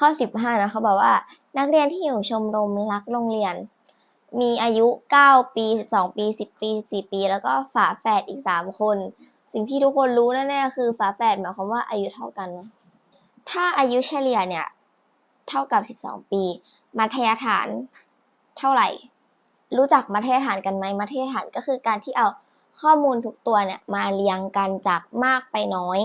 ข้อ 15นะเขาบอกว่า นักเรียนที่อยู่ชมรมรักโรงเรียน มีอายุ 9 ปี 12 ปี 10 ปี 14 ปี แล้วก็ฝาแฝดอีก 3 คน สิ่งที่ทุกคนรู้แน่ๆคือฝาแฝดหมายความว่าอายุเท่ากัน ถ้าอายุเฉลี่ยเนี่ย เท่ากับ 12 ปี มัธยฐานเท่าไหร่ รู้จักมัธยฐานกันไหมมัธยฐานก็คือการที่เอาข้อมูลทุกตัวเนี่ยมาเรียงกันจากมากไปน้อย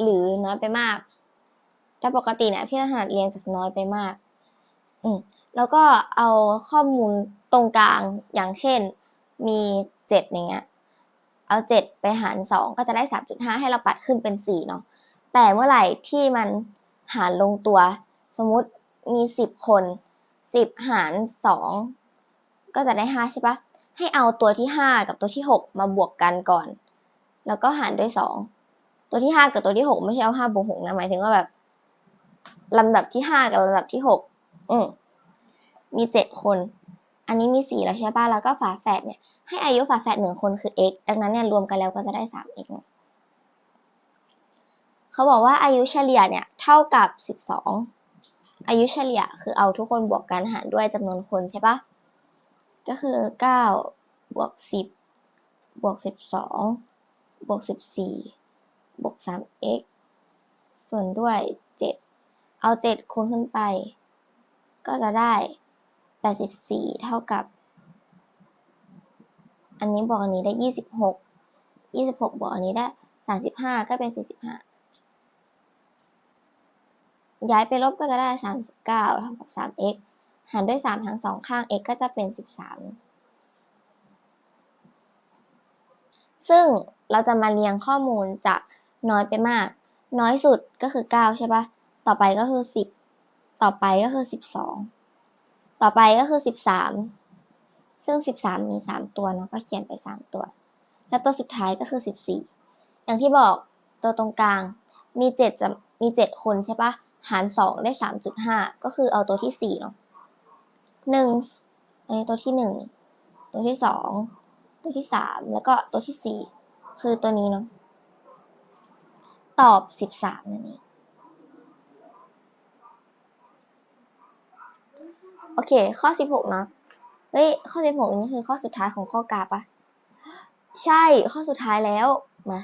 หรือน้อยไปมาก แต่ปกติเนี่ยพี่ถนัดเรียงจากน้อยไปมาก อืมแล้วก็เอาข้อมูลตรงกลางอย่างเช่น มีเจ็ดอย่างเงี้ย เอาเจ็ดไปหารสองก็จะได้สามจุดห้าให้เราปัดขึ้นเป็นสี่เนาะแต่เมื่อไหร่ที่มันหารลงตัว สมมุติมีสิบคนสิบหารสองก็จะได้ห้าใช่ปะให้เอาตัวที่ห้ากับตัวที่หกมาบวกกันก่อน แล้วก็หารด้วยสองตัวที่ห้ากับตัวที่หกไม่ใช่เอาห้าบวกหกนะหมายถึงว่าแบบ ลำดับที่ห้ากับลำดับที่หกอืมมีเจ็ดคน อันนี้มีสี่แล้วใช่ป่ะแล้วก็ฝาแฝดเนี่ยให้อายุฝาแฝดหนึ่งคนคือ x ดังนั้นเนี่ยรวมกันแล้วก็จะได้ 3x เนอะเขาบอกว่าอายุเฉลี่ยเนี่ยเท่ากับ12องอายุเฉลี่ยคือเอาทุกคนบวกกันหารด้วยจำนวนคนใช่ปะก็คือ9บวก10บบวก12บองบวก14บวก 3x ส่วนด้วย7 เอา7คูณขึ้นไป ก็จะได้84เท่ากับ อันนี้บวกอันนี้ได้ยี่สิบหกยี่สิบหกบวกอันนี้ได้สามสิบห้าก็เป็นสี่สิบห้าย้ายไปลบก็จะได้สามสิบเก้าเท่ากับสาม x หารด้วยสามทั้งสองข้าง x ก็จะเป็นสิบสามซึ่งเราจะมาเรียงข้อมูลจากน้อยไปมาก น้อยสุดก็คือเก้าใช่ปะ ต่อไปก็คือสิบ ต่อไปก็คือสิบสอง ต่อไปก็คือสิบสาม ซึ่ง13มี3ตัวเนาะก็เขียนไป3ตัว แล้วตัวสุดท้ายก็คือ14อย่างที่บอกตัวตรงกลางมี7จะมี7คนใช่ปะหาร2ได้3.5ก็คือเอาตัวที่4เนาะ1อันนี้ตัวที่1ตัวที่2ตัวที่3แล้วก็ตัวที่4คือตัวนี้เนาะ ตอบ13นั่นเอง โอเค ข้อ16เนาะเฮ้ยข้อ16นี่คือข้อสุดท้ายของข้อกาปะใช่ข้อสุดท้ายแล้วมา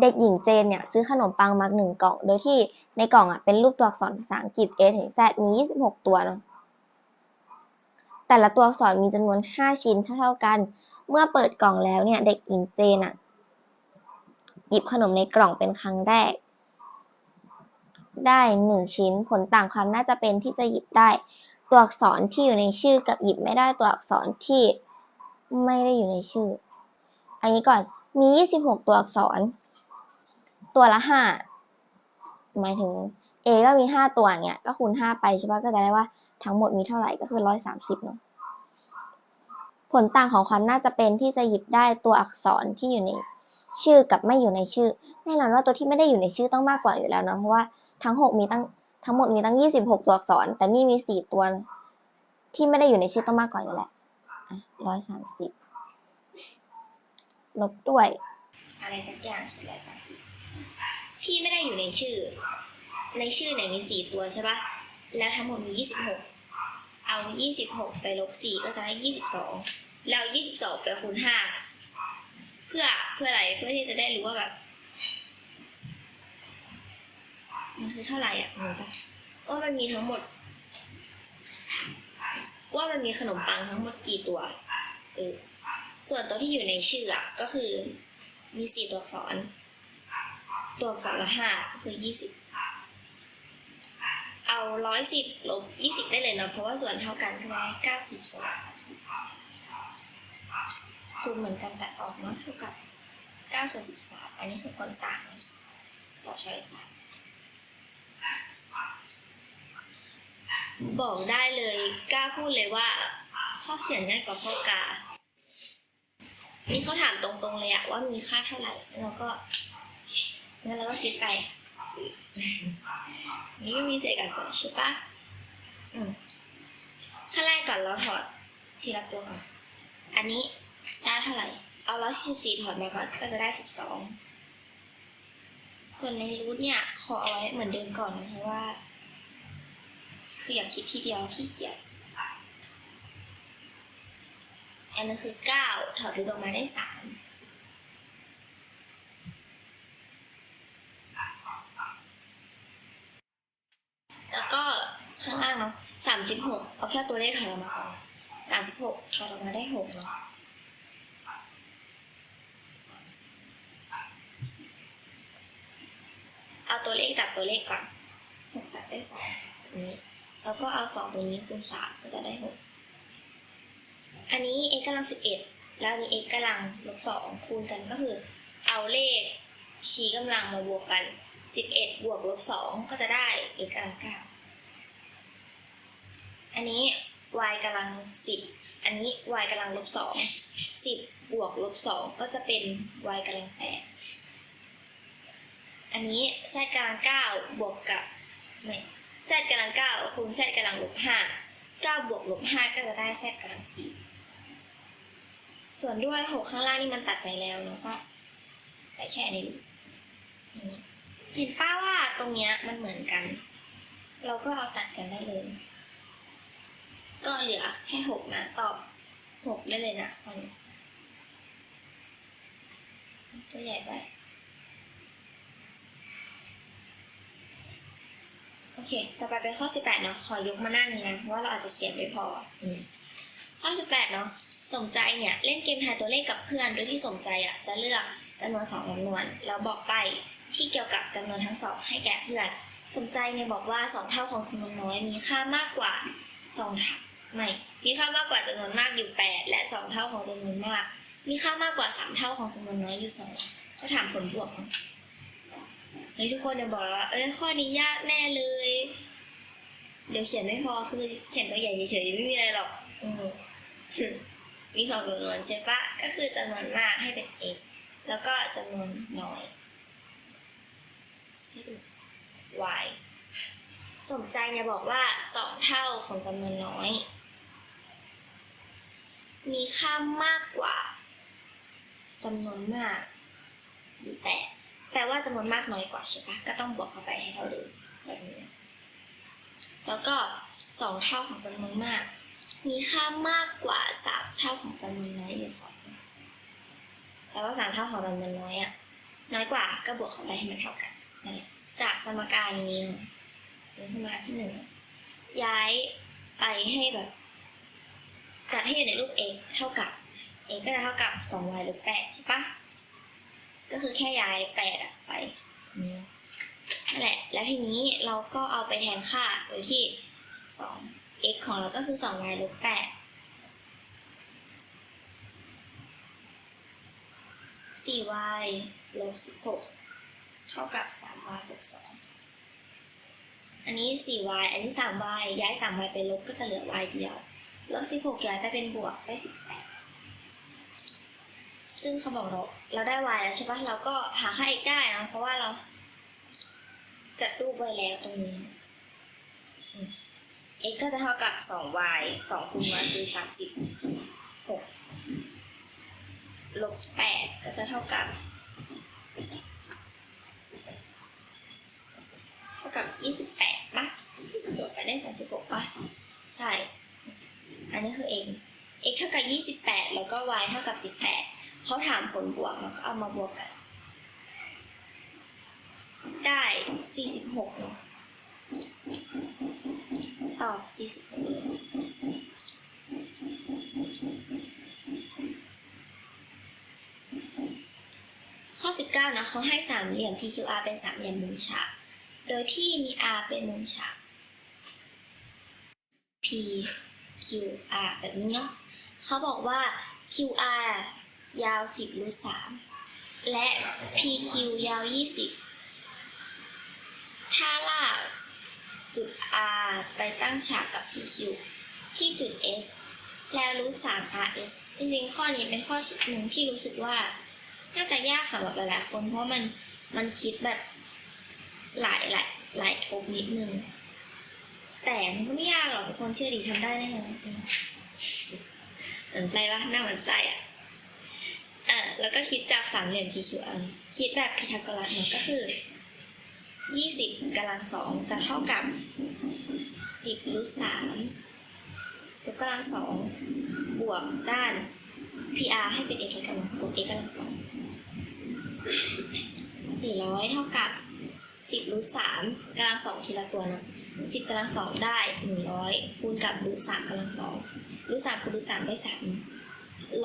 เด็กหญิงเจนเนี่ยซื้อขนมปังมาหนึ่งกล่อง โดยที่ในกล่องอะเป็นรูปตัวอักษรภาษาอังกฤษ A ถึง Z มี 26 ตัวเนาะแต่ละตัวอักษรมีจำนวน 5 ชิ้นเท่าๆกัน เมื่อเปิดกล่องแล้วเนี่ย เด็กหญิงเจนอะหยิบขนมในกล่องเป็นครั้งแรก ได้หนึ่งชิ้นผลต่างความน่าจะเป็นที่จะหยิบได้ ตัวอักษรที่อยู่ในชื่อกับหยิบไม่ได้ตัวอักษรที่ไม่ได้อยู่ในชื่อ อันนี้ก่อนมี 26 ตัวอักษร ตัวละ 5 หมายถึง A ก็มี 5 ตัวเนี่ยก็คูณ 5 ไปใช่ปะก็จะได้ว่าทั้งหมดมีเท่าไหร่ก็คือ 130เนาะผลต่างของความน่าจะเป็นที่จะหยิบได้ตัวอักษรที่อยู่ในชื่อกับไม่อยู่ในชื่อ แน่นอนว่าตัวที่ไม่ได้อยู่ในชื่อต้องมากกว่าอยู่แล้วเนาะเพราะว่าทั้ง 6 มีตั้ง ทั้งหมดมีตั้ง 26 ตัวอักษร แต่นี่มี 4 ตัว ที่ไม่ได้อยู่ในชื่อต้องมากกว่าอยู่แหละร้อยสามสิบลบด้วย อะไรสักอย่างเป็นร้อยสามสิบที่ไม่ได้อยู่ในชื่อ ในชื่อเนี่ยมีสี่ตัวใช่ปะแล้วทั้งหมดมียี่สิบหกเอายี่สิบหกไปลบสี่ก็จะได้ยี่สิบสองแล้วยี่สิบสองไปคูณห้าเพื่อเพื่ออะไรเพื่อที่จะได้รู้ว่าแบบ มันคือเท่าไหร่อะงงปะว่ามันมีทั้งหมด ว่ามันมีขนมปังทั้งหมดกี่ตัวเออส่วนตัวที่อยู่ในชื่ออะก็คือ มีสี่ตัวอักษร ตัวอักษรละห้าก็คือยี่สิบเอาร้อยสิบลบยี่สิบได้เลยเนาะเพราะว่าส่วนเท่ากันก็ได้เก้าสิบส่วนสามสิบส่วนเหมือนกันตัดออกเนาะเท่ากับเก้าส่วนสิบสามอันนี้คือผลต่างต่อช้อยสาม บอกได้เลยกล้าพูดเลยว่า ข้อเขียนง่ายกว่าข้อกา นี่เขาถามตรงๆเลยอะว่ามีค่าเท่าไหร่แล้วก็งั้นเราก็คิดไป นี่ก็มีเศษกับส่วนใช่ปะอืมขั้นแรกก่อนเราถอดทีละตัวก่อน อันนี้ได้เท่าไหร่ เอาร้อยสิบสี่ถอดมาก่อนก็จะได้สิบสอง ส่วนในรูทเนี่ย ขอเอาไว้เหมือนเดิมก่อนนะเพราะว่า คืออยากคิดทีเดียวขี้เกียจอันนั้นคือเก้าถอดรูทออกมาได้สามแล้วก็ข้างล่างเนาะสามสิบหกเอาแค่ตัวเลขถอดออกมาก่อนสามสิบหกถอดออกมาได้หกเนาะเอาตัวเลขตัดตัวเลขก่อนหกตัดได้สองนี้ แล้วก็เอาสองตัวนี้คูณสามก็จะได้หกอันนี้ x กำลังสิบเอ็ดแล้วนี้ x กำลังลบสองคูณกันก็คือ เอาเลขชี้กำลังมาบวกกันสิบเอ็ดบวกลบสองก็จะได้ x กำลังเก้าอันนี้ y กำลังสิบอันนี้ y กำลังลบสองสิบบวกลบสองก็จะเป็น y กำลังแปดอันนี้ z กำลังเก้าบวกกับไม่ z กำลังเก้าคูณ z กำลังลบห้าเก้าบวกลบห้าก็จะได้ z กำลังสี่ส่วนด้วยหกข้างล่างนี่มันตัดไปแล้วเนาะก็ใส่แค่นี้อย่างนี้เห็นป้าว่าตรงเนี้ยมันเหมือนกัน เราก็เอาตัดกันได้เลย ก็เหลือแค่หกนะตอบหกได้เลยนะข้อนี้ตัวใหญ่ไป โอ เค ต่อไปเป็นข้อ 18 เนาะ ขอยกมาหน้านี้นะ เพราะว่าเราอาจจะเขียนไม่พออืมข้อ 18 เนาะ สมใจเนี่ยเล่นเกมทายตัวเลขกับเพื่อน โดยที่สมใจอะจะเลือกจำนวนสองจำนวน แล้วบอกไปที่เกี่ยวกับจำนวนทั้งสองให้แก่เพื่อน สมใจเนี่ยบอกว่าสองเท่าของจำนวนน้อยมีค่ามากกว่าสองเท่าไม่มีค่ามากกว่าจำนวนมากอยู่แปดและสองเท่าของจำนวนมาก มีค่ามากกว่าสามเท่าของจำนวนน้อยอยู่สองเขาถามผลบวกเนาะ เฮ้ยทุกคนเดี๋ยวบอกว่าเอ้ยข้อนี้ยากแน่เลย เดี๋ยวเขียนไม่พอคือเขียนตัวใหญ่เฉยๆไม่มีอะไรหรอก อืมมีสองจำนวนใช่ปะก็คือจำนวนมากให้เป็น x แล้วก็จำนวนน้อยให้เป็น y สมใจเนี่ยบอกว่าสองเท่าของจำนวนน้อย มีค่ามากกว่าจำนวนมากหรือแปด แปลว่าจำนวนมากน้อยกว่าใช่ปะก็ต้องบวกเข้าไปให้เท่าเดิมแบบนี้ แล้วก็สองเท่าของจำนวนมาก มีค่ามากกว่าสามเท่าของจำนวนน้อยอยู่สองแปลว่าสามเท่าของจำนวนน้อยอะน้อยกว่าก็บวกเข้าไปให้มันเท่ากันนั่นแหละจากสมการนี้เนอะหรือสมการที่หนึ่งย้ายไปให้แบบจัดให้อยู่ในรูป x เท่ากับ x ก็จะเท่ากับสอง y ลบแปดใช่ปะ ก็คือแค่ย้ายแปดอะไปนี่นั่นแหละ แล้วทีนี้เราก็เอาไปแทนค่าโดยที่สอง x ของเราก็คือสอง y ลบแปดสี่ y ลบสิบหกเท่ากับสาม y บวกสองอันนี้สี่ y อันนี้สาม y ย้ายสาม y ไปลบก็จะเหลือ y เดียวลบสิบหกย้ายไปเป็นบวกได้สิบแปด ซึ่งเขาบอกเราเราได้ y แล้วใช่ปะเราก็หาค่า x ได้นะเพราะว่าเรา จัดรูปไว้แล้วตรงนี้อืม x ก็จะเท่ากับ 2y 2คูณ y คือ36ลบ8ก็จะเท่ากับ เท่ากับ 28ป่ะ26ไปได้ 36ป่ะ ใช่ อันนี้คือ x x เท่ากับ 28 แล้วก็ y เท่ากับ 18 เขาถามผลบวกแล้วก็เอามาบวกกัน ได้ 46เนาะตอบ 46 ข้อ 19นะเขาให้สามเหลี่ยม PQR เป็นสามเหลี่ยมมุมฉากโดยที่มี R เป็นมุมฉาก PQR แบบนี้เนาะเขาบอกว่า QR ยาว 10รูท3และ PQ ยาว 20 ถ้าลากจุด R ไปตั้งฉากกับ PQ ที่จุด S แล้วรูท3 RS จริงๆ ข้อนี้เป็นข้อหนึ่งที่รู้สึกว่า น่าจะยากสำหรับหลายๆคน เพราะมันมันคิดแบบหลายหลายหลายทบนิดนึง แต่มันก็ไม่ยากหรอกคนเชื่อดีทำได้แน่นอนเหมือนไส้ปะหน้าเหมือนไส้อะ อ่าแล้วก็คิดจากสามเหลี่ยม PQR คิดแบบพีทาโกรัสเนี่ยก็คือยี่สิบกำลังสองจะเท่ากับสิบรูทสามยกกำลังสองบวกด้าน PR ให้เป็น x กำลังบวก x กำลังสองสี่ร้อยเท่ากับสิบรูทสามกำลังสองทีละตัวนะสิบกำลังสองได้หนึ่งร้อยคูณกับรูทสามกำลังสองรูทสามคูณรูทสามได้สาม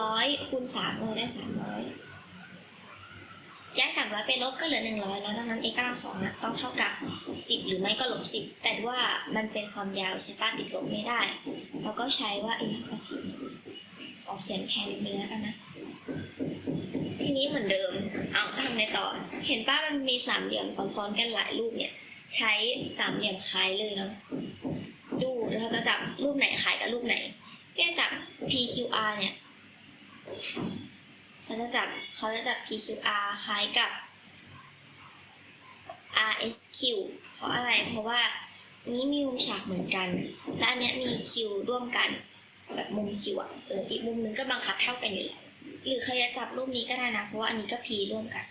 ร้อยคูณสามก็ได้สามร้อยย้ายสามร้อยไปลบก็เหลือหนึ่งร้อยแล้วดังนั้น x กำลังสองนะต้องเท่ากับสิบหรือไม่ก็ลบสิบแต่ว่ามันเป็นความยาวใช่ปะติดลบไม่ได้เราก็ใช้ว่า x เท่ากับสิบขอเขียนแทนไปแล้วกันนะ ทีนี้เหมือนเดิม เอาทำไงต่อ เห็นป้ามันมีสามเหลี่ยมซ้อนๆกันหลายรูปเนี่ย ใช้สามเหลี่ยมคล้ายเลยเนาะดูเราจะจับรูปไหนคล้ายกับรูปไหนเนี่ยจับ PQR เนี่ย เขาจะจับเขาจะจับ PQR คล้ายกับ RSQ เพราะอะไร เพราะว่านี้มีมุมฉากเหมือนกัน และอันเนี้ยมี Q ร่วมกัน แบบมุม Q อะ เออ อีกมุมหนึงก็บังคับเท่ากันอยู่แล้ว หรือใครจะจับรูปนี้ก็ได้นะ เพราะว่าอันนี้ก็ P ร่วมกัน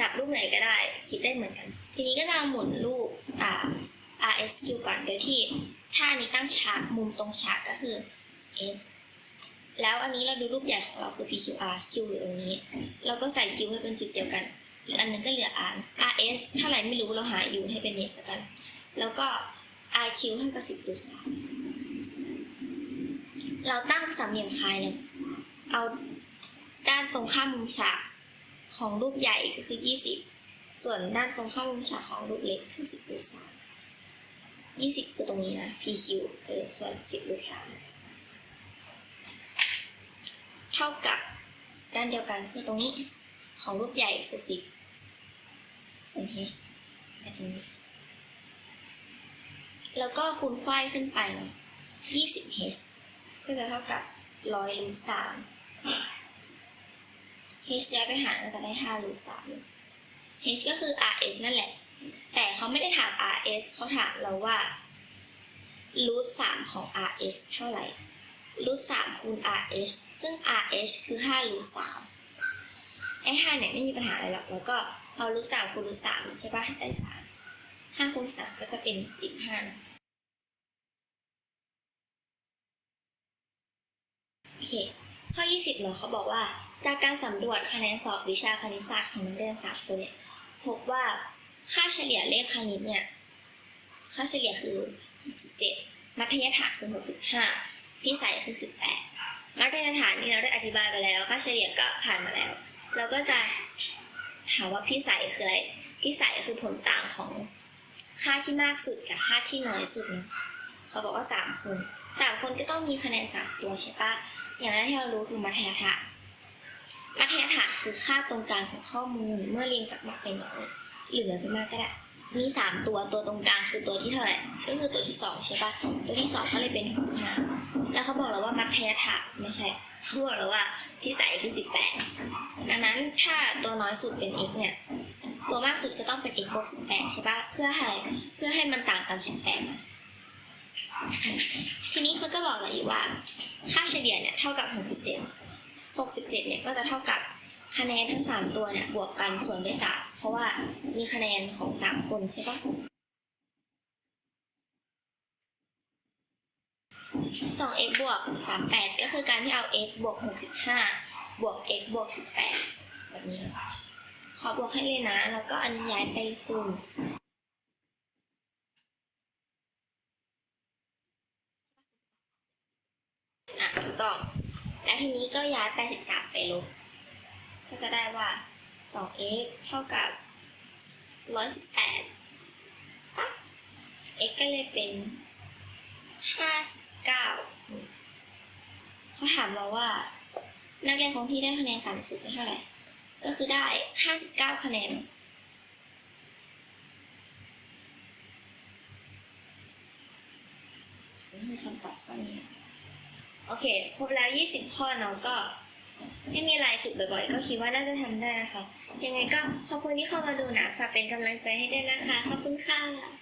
จับรูปไหนก็ได้ คิดได้เหมือนกัน ทีนี้ก็จะหมุนรูปอ่า RSQ ก่อน โดยที่ถ้าอันนี้ตั้งฉากมุมตรงฉากก็คือ S แล้วอันนี้เราดูรูปใหญ่ของเราคือ PQR Q อยู่ตรงนี้ เราก็ใส่ Q ให้เป็นจุดเดียวกัน อีกอันหนึงก็เหลือ R RS เท่าไหร่ไม่รู้เราหา U ให้เป็น S กัน แล้วก็ RQ เท่ากับสิบรูทสามเราตั้งสามเหลี่ยมคายเนี่ยเอาด้านตรงข้ามมุมฉากของรูปใหญ่ก็คือยี่สิบส่วนด้านตรงข้ามมุมฉากของรูปเล็กคือสิบรูทสามยี่สิบคือตรงนี้นะ PQ เออส่วนสิบรูทสาม เท่ากับด้านเดียวกันคือตรงนี้ของรูปใหญ่คือสิบส่วน h แบบนี้ แล้วก็คูณควายขึ้นไปเนาะยี่สิบ h ก็จะเท่ากับร้อยรูทสาม h ย้ายไปหารก็จะได้ห้ารูทสาม h ก็คือ rs นั่นแหละ แต่เขาไม่ได้ถาม rs เขาถามเราว่ารูทสามของ rs เท่าไหร่ รูทสามคูณ rs ซึ่ง rs คือห้ารูทสามไอ้ห้าเนี่ยไม่มีปัญหาอะไรหรอก แล้วก็เอารูทสามคูณรูทสามใช่ปะได้สามห้าคูณสามก็จะเป็นสิบห้าโอเค ข้อ 20เนาะเขาบอกว่า จากการสำรวจคะแนนสอบวิชาคณิตศาสตร์ของนักเรียนสามคนเนี่ยพบว่าค่าเฉลี่ยเลขคณิตเนี่ย ค่าเฉลี่ยคือ 67 มัธยฐานคือ 65 พิสัยคือ 18มัธยฐานนี่เราได้อธิบายไปแล้ว ค่าเฉลี่ยก็ผ่านมาแล้ว เราก็จะถามว่าพิสัยคืออะไรพิสัยคือผลต่างของค่าที่มากสุดกับค่าที่น้อยสุดเนาะเขาบอกว่า 3 คน 3 คนก็ต้องมีคะแนน 3 ตัวใช่ปะอย่างแรกที่เรารู้คือมัธยฐานมัธยฐานคือค่าตรงกลางของข้อมูลเมื่อเรียงจากมากไปน้อยหรือเหลือไปมากก็ได้ มีสามตัวตัวตรงกลางคือตัวที่เท่าไหร่ก็คือตัวที่สองใช่ปะตัวที่สองก็เลยเป็นหกสิบห้าแล้วเขาบอกเราว่ามัธยฐานไม่ใช่เขาบอกเราว่าพิสัยคือสิบแปดดังนั้นถ้าตัวน้อยสุดเป็น x เนี่ยตัวมากสุดก็ต้องเป็น x บวกสิบแปดใช่ปะเพื่อให้เพื่อให้มันต่างกันสิบแปดทีนี้เขาก็บอกเราอยู่ว่า ค่าเฉลี่ยเนี่ยเท่ากับ67 67เจ็ดหกสิบเจ็ดเนี่ยก็จะเท่ากับคะแนนทั้ง3ตัวเนี่ยบวกกันส่วนด้วย3 เพราะว่ามีคะแนนของ3คนใช่ปะ2 x บวก38ก็คือการที่เอา x บวก65บห้าบวก x บวก18แปดแบบนี้ขอบวกให้เลยนะ แล้วก็อันย้ายไปคูณอะถูกต้อง แล้วทีนี้ก็ย้าย83ไปลบ ก็จะได้ว่า 2x เท่ากับ 118 x ก็เลยเป็น 59 เขาถามเราว่า นักเรียนของที่ได้คะแนนต่ำสุดเท่าไหร่ ก็คือได้ 59 คะแนน นี่คือคำตอบข้อนี้ โอเค ครบแล้ว 20 ข้อเนาะก็ ไม่มีอะไรฝึกบ่อยๆ ก็คิดว่าน่าจะทำได้นะคะ ยังไงก็ขอบคุณที่เข้ามาดูนะฝากเป็นกำลังใจให้ด้วยนะคะ ขอบคุณค่ะ